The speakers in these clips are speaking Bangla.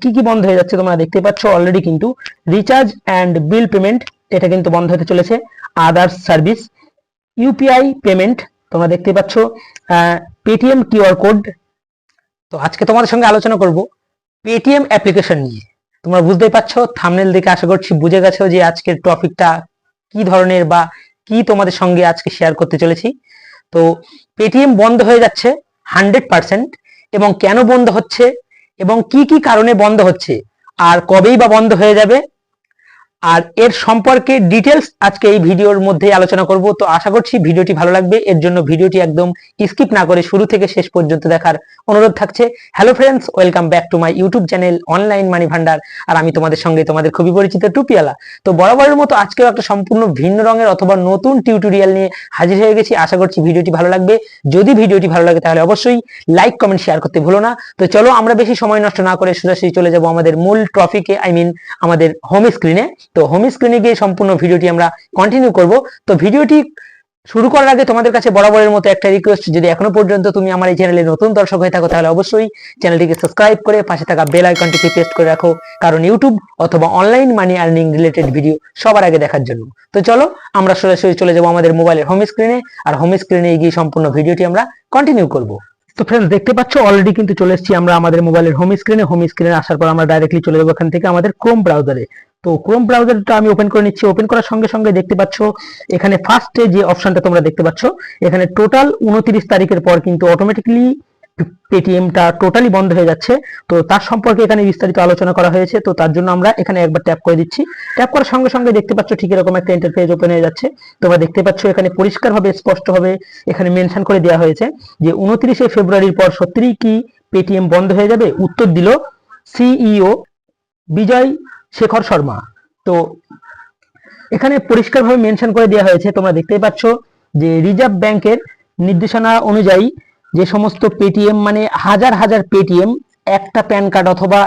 কি কি বন্ধ হয়ে যাচ্ছে তোমরা দেখতে পাচ্ছ অলরেডি কিন্তু রিচার্জ অ্যান্ড বিল পেমেন্ট এটা কিন্তু বন্ধ হতে চলেছে। আদার্স সার্ভিস ইউপিআই পেমেন্ট তোমরা দেখতে পাচ্ছ পেটিএম কিউআর কোড তো আজকে তোমাদের সঙ্গে আলোচনা করব পেটিএম অ্যাপ্লিকেশন নিয়ে। তোমরা বুঝতেই পারছ থামনেল দেখে আশা করছি বুঝে গেছো যে আজকের টপিকটা কি ধরনের বা কি তোমাদের সঙ্গে আজকে শেয়ার করতে চলেছি। তো পেটিএম বন্ধ হয়ে যাচ্ছে হান্ড্রেড পার্সেন্ট এবং কেন বন্ধ হচ্ছে? এবং কি কি কারণে বন্ধ হচ্ছে? আর কবেই বা বন্ধ হয়ে যাবে? আর এর সম্পর্কে ডিটেলস আজকে এই ভিডিওর মধ্যে আলোচনা করব। তো আশা করছি ভিডিওটি ভালো লাগবে। এর জন্য ভিডিওটি একদম স্কিপ না করে শুরু থেকে শেষ পর্যন্ত দেখার অনুরোধ থাকছে। Hello friends welcome back to my YouTube channel online money Bhandar আর আমি তোমাদের সঙ্গে তোমাদের খুবই পরিচিত টুপিয়ালা তো বরাবরের মতো আজকেও একটা সম্পূর্ণ ভিন্ন রঙের অথবা নতুন টিউটোরিয়াল নিয়ে হাজির হয়ে গেছি। আশা করছি ভিডিওটি ভালো লাগবে। যদি ভিডিওটি ভালো লাগে তাহলে অবশ্যই লাইক কমেন্ট শেয়ার করতে ভুলো না। তো চলো আমরা বেশি সময় নষ্ট না করে সোজাসুজি চলে যাব আমাদের মূল টপিকে আই মিন আমাদের হোম স্ক্রিনে তো হোম স্ক্রিনে গিয়ে সম্পূর্ণ ভিডিওটি আমরা কন্টিনিউ করব। তো ভিডিওটি শুরু করার আগে তোমাদের কাছে বরাবরের মতো একটা রিকোয়েস্ট যদি এখনও পর্যন্ত তুমি আমার এই চ্যানেলে নতুন দর্শক হয়ে থাকো, তাহলে অবশ্যই চ্যানেলটিকে সাবস্ক্রাইব করে পাশে থাকা বেল আইকনটিকে প্রেস করে রাখো। কারণ ইউটিউব অথবা online money earning related video সবার আগে দেখার জন্য। তো চলো, আমরা সরাসরি চলে যাব আমাদের মোবাইলের হোম স্ক্রিনে আর হোম স্ক্রিনে গিয়ে সম্পূর্ণ ভিডিওটি আমরা কন্টিনিউ করব। তো ফ্রেন্ডস দেখতে পাচ্ছ অলরেডি কিন্তু চলে এসেছি আমরা আমাদের মোবাইলের হোম স্ক্রিনে হোম স্ক্রিনে আসার পর আমরা ডাইরেক্টলি চলে যাব এখান থেকে আমাদের ক্রোম ব্রাউজারে তো ক্রোম ব্রাউজারটা আমি ওপেন করে নিচ্ছি। ওপেন করার সঙ্গে সঙ্গে দেখতে পাচ্ছ, এখানে ফার্স্টে যে অপশনটা তোমরা দেখতে পাচ্ছ, এখানে টোটাল উনত্রিশ তারিখের পর কিন্তু অটোমেটিকলি পেটিএমটা টোটালি বন্ধ হয়ে যাচ্ছে। তো তার সম্পর্কে এখানে বিস্তারিত আলোচনা করা হয়েছে। তো তার জন্য আমরা এখানে একবার ট্যাপ করে দিচ্ছি। ট্যাপ করার সঙ্গে সঙ্গে দেখতে পাচ্ছ, ঠিক এরকম একটা ইন্টারফেস ওপেন হয়ে যাচ্ছে। তোমরা দেখতে পাচ্ছ, এখানে পরিষ্কারভাবে, স্পষ্টভাবে এখানে মেনশন করে দেওয়া হয়েছে যে উনত্রিশে ফেব্রুয়ারির পর সত্যিই কি পেটিএম বন্ধ হয়ে যাবে? উত্তর দিল সিইও বিজয় শেখর শর্মা। তো এখানে পরিষ্কারভাবে মেনশন করে দেওয়া হয়েছে, তোমরা দেখতেই পাচ্ছ যে রিজার্ভ ব্যাংকের নির্দেশনা অনুযায়ী যে সমস্ত পেটিএম মানে হাজার হাজার পেটিএম, একটা প্যান কার্ড অথবা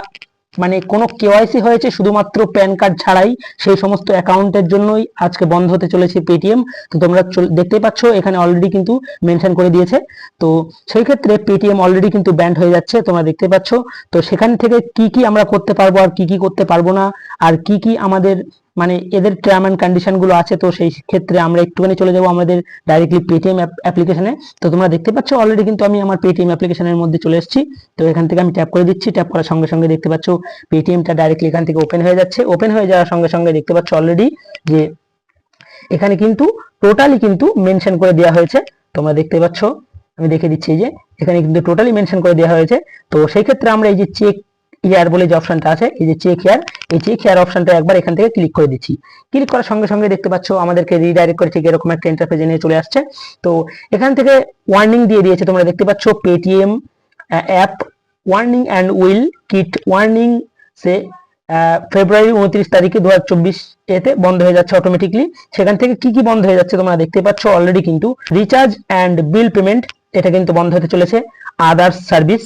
মানে কোনো কেওয়াইসি হয়েছে শুধুমাত্র প্যান কার্ড ছাড়াই, সেই সমস্ত অ্যাকাউন্টের জন্যই আজকে বন্ধ হতে চলেছে পেটিএম তো তোমরা দেখতেই পাচ্ছ, এখানে অলরেডি কিন্তু মেনশন করে দিয়েছে। তো সেই ক্ষেত্রে পেটিএম অলরেডি কিন্তু ব্যান্ড হয়ে যাচ্ছে, তোমরা দেখতে পাচ্ছ। তো সেখান থেকে কি কি আমরা করতে পারব আর কি কি করতে পারব না, আর কি কি আমাদের মানে এদের টার্ম অ্যান্ড কন্ডিশনগুলো আছে তো সেই ক্ষেত্রে আমরা একটুখানি চলে যাব আমাদের ডাইরেক্টলি পেটিএম অ্যাপ্লিকেশনে তো তোমরা দেখতে পাচ্ছ অলরেডি কিন্তু আমি আমার পেটিএম অ্যাপ্লিকেশনের মধ্যে চলে এসেছি। তো এখান থেকে আমি ট্যাপ করে দিচ্ছি। ট্যাপ করার সঙ্গে সঙ্গে দেখতে পাচ্ছ পেটিএমটা ডাইরেক্টলি এখান থেকে ওপেন হয়ে যাচ্ছে। ওপেন হয়ে যাওয়ার সঙ্গে সঙ্গে দেখতে পাচ্ছ অলরেডি যে এখানে কিন্তু টোটালি কিন্তু মেনশন করে দেওয়া হয়েছে। তোমরা দেখতে পাচ্ছ, আমি দেখে দিচ্ছি যে, এখানে কিন্তু টোটালি মেনশন করে দেওয়া হয়েছে। তো সেই ক্ষেত্রে আমরা এই যে চেক ইয়ার বলে যে অপশনটা আছে, এই যে চেক ইয়ার এই চেক ইয়ার অপশনটা একবার এখান থেকে ক্লিক করে দিচ্ছি। ক্লিক করার সঙ্গে সঙ্গে দেখতে পাচ্ছ আমাদেরকে রিডাইরেক্ট করে ঠিক এরকম একটা ইন্টারফেসে নিয়ে চলে আসছে। তো এখান থেকে ওয়ার্নিং দিয়ে দিয়েছে, তোমরা দেখতে পাচ্ছ Paytm app warning and will kit warning সে ফেব্রুয়ারি উনত্রিশ তারিখে দু হাজার চব্বিশ এতে বন্ধ হয়ে যাচ্ছে অটোমেটিকলি সেখান থেকে কি কি বন্ধ হয়ে যাচ্ছে তোমরা দেখতে পাচ্ছ অলরেডি কিন্তু রিচার্জ অ্যান্ড বিল পেমেন্ট এটা কিন্তু বন্ধ হতে চলেছে। আদার্স সার্ভিস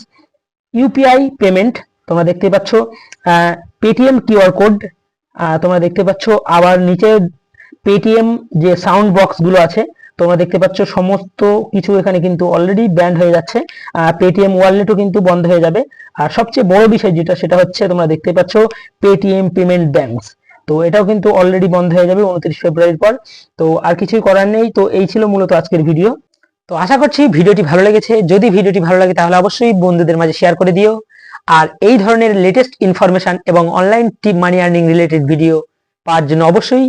ইউপিআই পেমেন্ট তোমরা দেখতে পাচ্ছ পেটিএম কিউআর কোড তোমরা দেখতে পাচ্ছ, আবার নিচে পেটিএম যে সাউন্ড বক্সগুলো আছে, তোমরা দেখতে পাচ্ছ সমস্ত কিছু এখানে কিন্তু অলরেডি ব্যান্ড হয়ে যাচ্ছে। পেটিএম ওয়ালেটও কিন্তু বন্ধ হয়ে যাবে। আর সবচেয়ে বড় বিষয় যেটা, সেটা হচ্ছে তোমরা দেখতে পাচ্ছ পেটিএম পেমেন্ট ব্যাংকস তো এটাও কিন্তু অলরেডি বন্ধ হয়ে যাবে উনত্রিশ ফেব্রুয়ারির পর। তো আর কিছুই করার নেই। তো এই ছিল মূলত আজকের ভিডিও তো আশা করছি ভিডিওটি ভালো লেগেছে। যদি ভিডিওটি ভালো লাগে, তাহলে অবশ্যই বন্ধুদের মাঝে শেয়ার করে দিও। আর এই ধরনের লেটেস্ট ইনফরমেশন এবং online tip money earning related video পাওয়ার জন্য অবশ্যই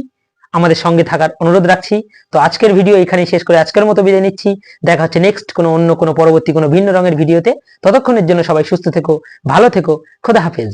আমাদের সঙ্গে থাকার অনুরোধ রাখছি। তো আজকের ভিডিও এখানে শেষ করে আজকের মতো বিদায় নিচ্ছি। দেখা হচ্ছে নেক্সট কোনো অন্য কোনো পরবর্তী কোনো ভিন্ন রঙের ভিডিওতে ততক্ষণের জন্য সবাই সুস্থ থেকো, ভালো থেকো, খোদা হাফেজ।